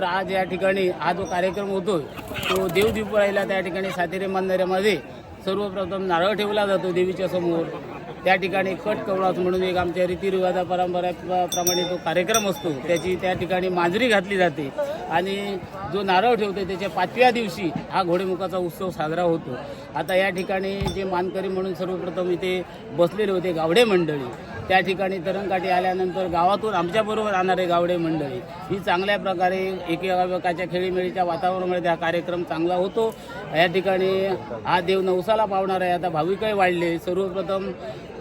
तर आज या ठिकाणी हा जो कार्यक्रम होतोय तो देवदीपाळीला त्या ठिकाणी सातेरी मंदिरामध्ये सर्वप्रथम नारळ ठेवला जातो देवीच्या समोर. त्या ठिकाणी कट कवळास म्हणून एक आमच्या रीतिरिवाजा परंपराप्रमाणे तो कार्यक्रम असतो त्याची त्या ठिकाणी मांजरी घातली जाते आणि जो नारळ ठेवतो त्याच्या पाचव्या दिवशी हा घोडेमुखाचा उत्सव साजरा होतो. आता या ठिकाणी जे मानकरी म्हणून सर्वप्रथम इथे बसलेले होते गावडे मंडळी. त्या ठिकाणी तरणकाठी आल्यानंतर गावातून आमच्याबरोबर राहणारे गावडे मंडळी. ही चांगल्या प्रकारे एकेकाच्या खेळीमेळीच्या वातावरणामध्ये हा कार्यक्रम चांगला होतो. या ठिकाणी हा देव नवसाला पावणार आहे. आता भाविकही वाढले. सर्वप्रथम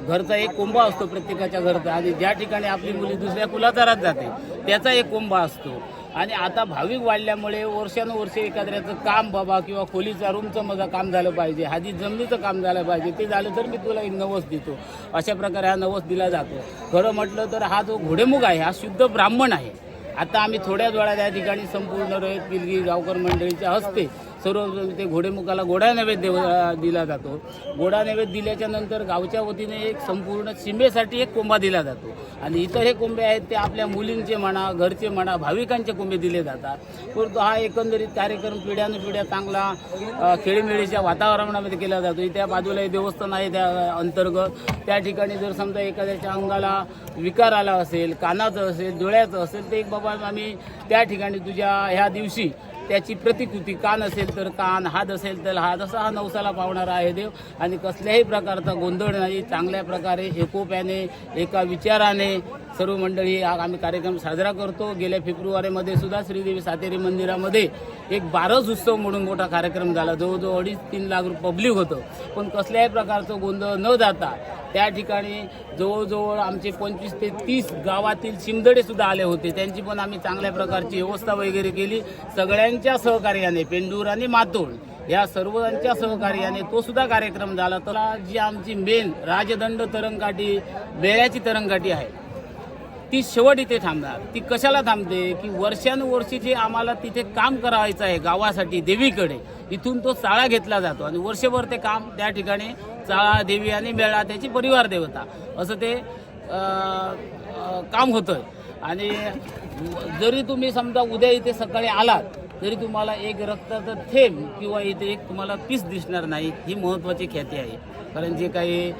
घरचा एक कोंबा असतो प्रत्येकाच्या घरचा आणि ज्या ठिकाणी आपली मुली दुसऱ्या कुलाचारात जाते त्याचा एक कोंबा असतो. आणि आता भाविक वाढल्यामुळे वर्षानुवर्षे एखाद्याचं काम बाबा किंवा खोलीचा रूमचं माझं काम झालं पाहिजे हाजी जमिनीचं काम झालं पाहिजे ते झालं तर मी तुला एक नवस देतो. अशा प्रकारे हा नवस दिला जातो. खरं म्हटलं तर हा जो घोडेमुख आहे हा शुद्ध ब्राह्मण आहे. आता आम्ही थोड्याच वेळा त्या ठिकाणी संपूर्ण रयत पिलगी गावकर मंडळीच्या हस्ते सर्व ते घोडेमुखाला गोडा नैवेद्य देव- दिला जातो. गोडा नैवेद्य दिल्याच्या नंतर गावच्या वतीने एक संपूर्ण सीमेसाठी एक कोंबा दिला जातो. आणि इतर हे कोंबे आहेत ते आपल्या मुलींचे म्हणा घरचे म्हणा भाविकांचे कोंबे दिले जातात. परंतु हा एकंदरीत कार्यक्रम पिढ्यानुपिढ्या चांगला खेळीमेळीच्या वातावरणामध्ये केला जातो. त्या बाजूला हे देवस्थान आहे त्या अंतर्गत. त्या ठिकाणी जर समजा एखाद्याच्या अंगाला विकार आला असेल कानाचं असेल डोळ्याचं असेल तर एक बाबा आम्ही त्या ठिकाणी तुझ्या ह्या दिवशी त्याची प्रतिकृती कान असेल तर कान हात असेल तर हात असा हा नवसाला पावणारा आहे देव. आणि कसल्याही प्रकारचा गोंधळ नाही चांगल्या प्रकारे एकोप्याने एका विचाराने सर्व मंडळी हा आम्ही कार्यक्रम साजरा करतो. गेल्या फेब्रुवारीमध्ये सुद्धा श्रीदेवी सातेरी मंदिरामध्ये एक बारस उत्सव म्हणून मोठा कार्यक्रम झाला. जवळजवळ अडीच तीन लाख रुपये पब्लिक होतं. पण कसल्याही प्रकारचं गोंधळ न जाता त्या ठिकाणी जवळजवळ आमचे पंचवीस ते तीस गावातील शिमदडे सुद्धा आले होते. त्यांची पण आम्ही चांगल्या प्रकारची व्यवस्था वगैरे केली. सगळ्यांच्या सहकार्याने पेंडूर आणि मातोळ या सर्वांच्या सहकार्याने तो सुद्धा कार्यक्रम झाला. तर जी आमची मेन राजदंड तरंगकाठी बेळ्याची तरंगकाठी आहे ती शेवट इथे थांबणार. ती कशाला थांबते? की वर्षानुवर्षी जे आम्हाला तिथे काम करायचं आहे गावासाठी देवीकडे इथून तो चाळा घेतला जातो. आणि वर्षभर ते काम त्या ठिकाणी चाळा देवी आणि मेळा त्याची परिवार देवता असं ते काम होतं आणि जरी तुम्ही समजा उद्या इथे सकाळी आलात तरी तुम्हाला एक रक्ताचं थेंब किंवा इथे एक तुम्हाला पीस दिसणार नाही ही महत्त्वाची ख्याती आहे. कारण जे काही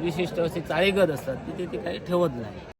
विशिष्ट असे चाळेगत असतात तिथे ते काही ठेवत नाही.